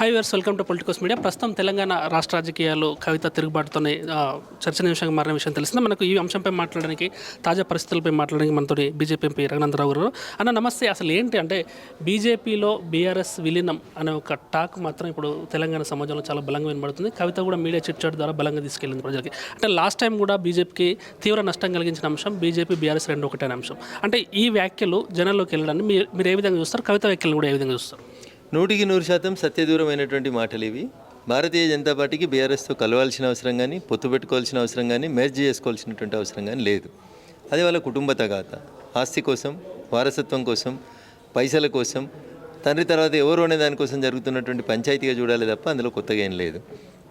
Hi viewers welcome to politicals media ప్రస్తుతం తెలంగాణ రాష్ట్ర రాజకీయాలు కవిత తిరుగుబాటుతోనే చర్చనీయాంశంగా మారిన విషయం తెలిసింది. మనకు ఈ అంశంపై మాట్లాడడానికి తాజా పరిస్థితులపై మాట్లాడడానికి మనతో బీజేపీ ఎంపీ రఘునందరావు గారు. అన్న నమస్తే. అసలు ఏంటి అంటే బీజేపీలో బీఆర్ఎస్ విలీనం అనే ఒక టాక్ మాత్రం ఇప్పుడు తెలంగాణ సమాజంలో చాలా బలంగా వినబడుతుంది. కవిత కూడా మీడియా చిట్చాట్ ద్వారా బలంగా తీసుకెళ్ళింది ప్రజలకి. అంటే లాస్ట్ టైం కూడా బీజేపీకి తీవ్ర నష్టం కలిగించిన అంశం బీజేపీ బీఆర్ఎస్ రెండు ఒకటే అంశం. అంటే ఈ వ్యాఖ్యలు జనాల్లోకి వెళ్ళడాన్ని మీరు మీరు ఏ విధంగా చూస్తారు? కవిత వ్యాఖ్యలు కూడా ఏ విధంగా చూస్తారు? నూటికి నూరు శాతం సత్యదూరమైనటువంటి మాటలు ఇవి. భారతీయ జనతా పార్టీకి బీఆర్ఎస్తో కలవాల్సిన అవసరం కానీ పొత్తు పెట్టుకోవాల్సిన అవసరం కానీ మెర్జ్ చేసుకోవాల్సినటువంటి అవసరం కానీ లేదు. అది వాళ్ళ కుటుంబ తగాత ఆస్తి కోసం వారసత్వం కోసం పైసల కోసం తండ్రి తర్వాత ఎవరు అనే దానికోసం జరుగుతున్నటువంటి పంచాయతీగా చూడాలి తప్ప అందులో కొత్తగా ఏం లేదు.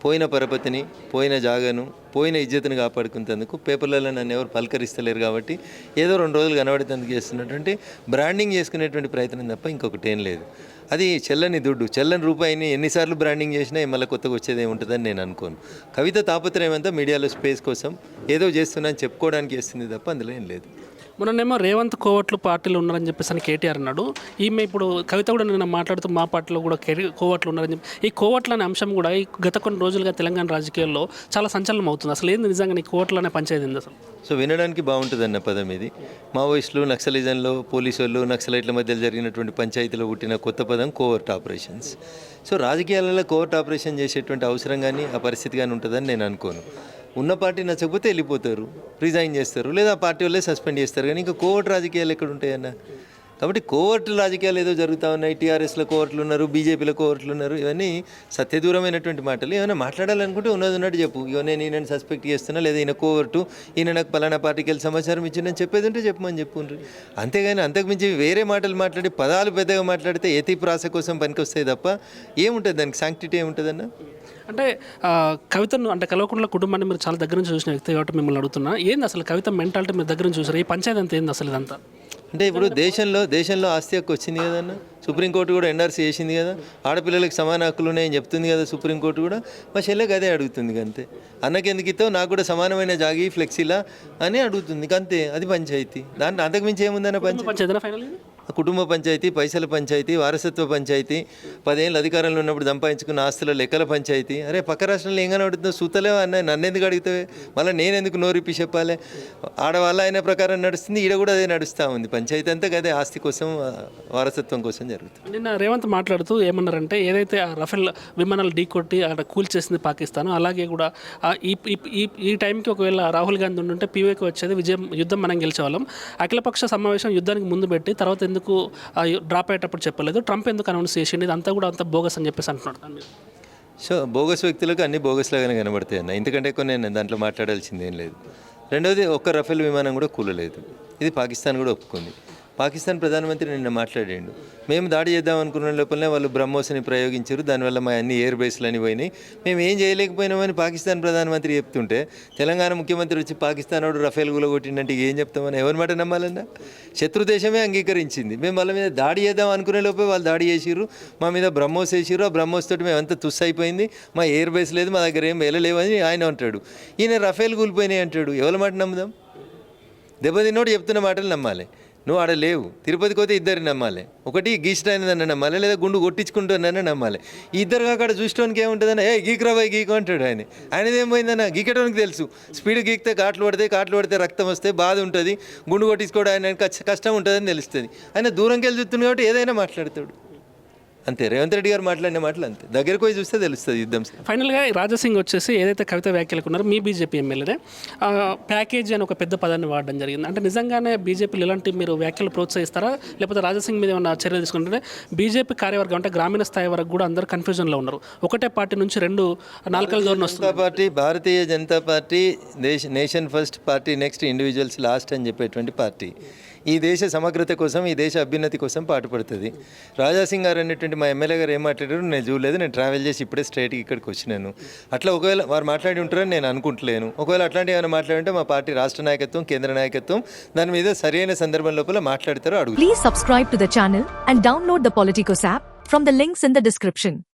పోయిన పరపతిని పోయిన జాగను పోయిన ఇజ్జతుని కాపాడుకునేందుకు పేపర్లలో నన్ను ఎవరు పలకరిస్తలేరు కాబట్టి ఏదో రెండు రోజులు కనబడేందుకు చేస్తున్నటువంటి బ్రాండింగ్ చేసుకునేటువంటి ప్రయత్నం తప్ప ఇంకొకటి ఏం లేదు. అది చెల్లని దుడ్డు చెల్లని రూపాయిని ఎన్నిసార్లు బ్రాండింగ్ చేసినా మళ్ళీ కొత్తగా వచ్చేది ఉంటుందని నేను అనుకోను. కవిత తాపత్రయం అంతా మీడియాలో స్పేస్ కోసం ఏదో చేస్తున్నా అని చెప్పుకోవడానికి వేస్తుంది తప్ప అందులో ఏం లేదు. మొన్ననేమో రేవంత్ కోవట్లు పార్టీలో ఉన్నారని చెప్పేసి అని కేటీఆర్ అన్నాడు. ఈమె ఇప్పుడు కవిత కూడా నిన్న మాట్లాడుతూ మా పార్టీలో కూడా కోవట్లు ఉన్నారని చెప్పి ఈ కోవట్లు అనే అంశం కూడా ఈ గత కొన్ని రోజులుగా తెలంగాణ రాజకీయాల్లో చాలా సంచలనం అవుతుంది. అసలు ఏంది నిజంగా ఈ కోవట్లు అనే పంచాయతీ అసలు? సో వినడానికి బాగుంటుంది అన్న పదం ఇది. మావోయిస్టులు నక్సలిజంలో పోలీసు వాళ్ళు నక్సలైట్ల మధ్య జరిగినటువంటి పంచాయతీలో పుట్టిన కొత్త పదం కోవర్ట్ ఆపరేషన్స్. సో రాజకీయాలలో కోవర్ట్ ఆపరేషన్ చేసేటువంటి అవసరం కానీ ఆ పరిస్థితి కానీ ఉంటుందని నేను అనుకోను. ఉన్న పార్టీ నచ్చకపోతే వెళ్ళిపోతారు రిజైన్ చేస్తారు లేదా ఆ పార్టీ వాళ్ళే సస్పెండ్ చేస్తారు. కానీ ఇంకా కోవర్ట్ రాజకీయాలు ఎక్కడ ఉంటాయన్న? కాబట్టి కోవర్టు రాజకీయాలు ఏదో జరుగుతూ ఉన్నాయి. టీఆర్ఎస్లో కోవర్టులు ఉన్నారు బీజేపీలో కోవర్టులు ఉన్నారు. ఇవన్నీ సత్యదూరమైనటువంటి మాటలు. ఏమైనా మాట్లాడాలనుకుంటే ఉన్నది ఉన్నట్టు చెప్పు. ఇగో నేను ఈయనని సస్పెక్ట్ చేస్తున్నా లేదా ఈయన కోవర్టు ఈయన నాకు పలానా పార్టీకి వెళ్ళి సమాచారం ఇచ్చిందని చెప్పేది ఉంటే చెప్పమని చెప్పుండ్రి. అంతేగాని అంతకుమించి వేరే మాటలు మాట్లాడి పదాలు పెద్దగా మాట్లాడితే ఎతి ప్రాస కోసం పనికొస్తాయి తప్ప ఏముంటుంది దానికి? సాంక్టిటీ ఏముంటుందన్న? అంటే కవితను అంటే కల్వకుంట్ల కుటుంబాన్ని మీరు చాలా దగ్గర నుంచి చూసిన వ్యక్తి కాబట్టి మిమ్మల్ని అడుగుతున్నా. ఏంది అసలు కవిత మెంటాలిటీ మీరు దగ్గర నుంచి చూసారు? ఈ పంచాయతీ అంతా ఏంది అసలు ఇదంతా? అంటే ఇప్పుడు దేశంలో దేశంలో ఆస్తి హక్కు వచ్చింది కదన్న సుప్రీంకోర్టు కూడా ఎన్ఆర్సీ చేసింది కదా? ఆడపిల్లలకు సమాన హక్కులు ఉన్నాయని చెప్తుంది కదా సుప్రీంకోర్టు కూడా? మా చెల్లెకి అదే అడుగుతుంది అంతే అన్నకి ఎందుకు ఇస్తావు? నాకు కూడా సమానమైన జాగి ఫ్లెక్సీలా అని అడుగుతుంది. అంతే అది పంచాయతీ. దాన్ని అంతకుమించి ఏముందన్న పంచాయతీ? కుటుంబ పంచాయతీ పైసల పంచాయతీ వారసత్వ పంచాయతీ పదేళ్ళు అధికారంలో ఉన్నప్పుడు సంపాదించుకున్న ఆస్తుల లెక్కల పంచాయతీ. అరే పక్క రాష్ట్రంలో ఏం కనబడుతుందో సూతలేవా అన్న? నన్ను ఎందుకు అడిగితే మళ్ళీ నేను ఎందుకు నోరిప్పి చెప్పాలి? ఆడవాళ్ళ అయిన ప్రకారం నడుస్తుంది ఈడ కూడా అదే నడుస్తూ ఉంది. పంచాయతీ అంతా అదే ఆస్తి కోసం వారసత్వం కోసం జరుగుతుంది. నిన్న రేవంత్ మాట్లాడుతూ ఏమన్నారంటే ఏదైతే ఆ రఫేల్ విమానాలు ఢీకొట్టి అక్కడ కూల్చేసింది పాకిస్తాన్ అలాగే కూడా ఈ ఈ- ఈ టైంకి ఒకవేళ రాహుల్ గాంధీ ఉండుంటే పీవేకి వచ్చేది విజయం యుద్ధం మనం గెలిచేవాళ్ళం. అఖిలపక్ష సమావేశం యుద్ధానికి ముందు పెట్టి తర్వాత ఎందుకు డ్రాప్ అయ్యేటప్పుడు చెప్పలేదు. ట్రంప్ ఎందుకు అనౌన్స్ చేసింది ఇదంతా కూడా అంత బోగస్ అని చెప్పేసి అంటున్నాడు దాని మీద. సో బోగస్ వ్యక్తులకు అన్ని బోగస్ లాగానే కనబడతాయి అన్న. ఎందుకంటే ఎక్కువ నేను దాంట్లో మాట్లాడాల్సింది ఏం లేదు. రెండవది ఒక్క రఫేల్ విమానం కూడా కూలలేదు. ఇది పాకిస్తాన్ కూడా ఒప్పుకుంది. పాకిస్తాన్ ప్రధానమంత్రి నిన్న మాట్లాడాడు. మేము దాడి చేద్దాం అనుకున్న లోపలనే వాళ్ళు బ్రహ్మోస్ని ప్రయోగించారు. దానివల్ల మా అన్ని ఎయిర్ బేస్లు అని పోయినాయి. మేము ఏం చేయలేకపోయినామని పాకిస్తాన్ ప్రధానమంత్రి చెప్తుంటే తెలంగాణ ముఖ్యమంత్రి వచ్చి పాకిస్తాన్ వాడు రఫేల్ గుల ఏం చెప్తామని ఎవరి మాట నమ్మాలన్నా? శత్రు దేశమే అంగీకరించింది. మేము వాళ్ళ మీద దాడి చేద్దాం అనుకునే లోపే వాళ్ళు దాడి చేసిర్రు. మా మీద బ్రహ్మోస్ వేసిర్రు. ఆ బ్రహ్మోస్ తోటి మేము అంతా తుస్సు అయిపోయింది. మా ఎయిర్ బేస్ లేదు మా దగ్గర ఏం వెళ్ళలేవని ఆయన అంటాడు. ఈయన రఫేల్ కూలిపోయినాయి అంటాడు. ఎవరి మాట నమ్ముదాం? దెబ్బతిన్నోడు చెప్తున్న మాటలు నమ్మాలి. నువ్వు ఆడ లేవు. తిరుపతికి పోతే ఇద్దరిని నమ్మాలి. ఒకటి గీచడానిదన్న నమ్మాలి లేదా గుండు కొట్టించుకుంటున్నానని నమ్మాలి. ఇద్దరు అక్కడ చూసుకోవడానికి ఏముంటుందన్న ఏ గీకురా గీకు అంటాడు ఆయన. ఆయనది ఏం పోయిందన్న గీకటానికి తెలుసు. స్పీడ్ గీకితే కాట్లు పడితే కాట్లు పడితే రక్తం వస్తే బాధ ఉంటుంది. గుండు కొట్టించుకోవడం ఆయన కష్టం ఉంటుందని తెలుస్తుంది. ఆయన దూరంకి వెళ్ళి చూస్తుంది కాబట్టి ఏదైనా మాట్లాడతాడు. అంతే రేవంత్ రెడ్డి గారు మాట్లాడిన మాటలు అంతే. దగ్గరకు పోయి చూస్తే తెలుస్తుంది యుద్ధం ఫైనల్గా రాజాసింగ్ వచ్చేసి ఏదైతే కవిత వ్యాఖ్యలకు ఉన్నారో మీ బీజేపీ ఎమ్మెల్యేనే ప్యాకేజీ అని ఒక పెద్ద పదాన్ని వాడడం జరిగింది. అంటే నిజంగానే బీజేపీలు ఇలాంటి మీరు వ్యాఖ్యలు ప్రోత్సహిస్తారా? లేకపోతే రాజాసింగ్ మీద ఏమైనా చర్యలు తీసుకుంటే బీజేపీ కార్యవర్గం అంటే గ్రామీణ స్థాయి వరకు కూడా అందరూ కన్ఫ్యూజన్లో ఉన్నారు. ఒకటే పార్టీ నుంచి రెండు నాలుకల ధోరణి వస్తుంది. పార్టీ భారతీయ జనతా పార్టీ దేశ nation first party next individuals last అని చెప్పేటువంటి పార్టీ. ఈ దేశ సమగ్రత కోసం ఈ దేశ అభ్యున్నతి కోసం పాటుపడుతుంది. రాజాసింగ్ గారు అనేటువంటి మా ఎమ్మెల్యే గారు ఏం మాట్లాడారు నేను చూడలేదు. నేను ట్రావెల్ చేసి ఇప్పుడే స్ట్రైట్కి ఇక్కడికి వచ్చినాను. అట్లా ఒకవేళ వారు మాట్లాడి ఉంటారని నేను అనుకుంటలేను. ఒకవేళ అట్లాంటి ఏమైనా మాట్లాడుంటే మా పార్టీ రాష్ట్ర నాయకత్వం కేంద్ర నాయకత్వం దాని మీద సరైన సందర్భం లోపల మాట్లాడతారో అడుగు please subscribe to the channel and download the Politicos app from the links in the description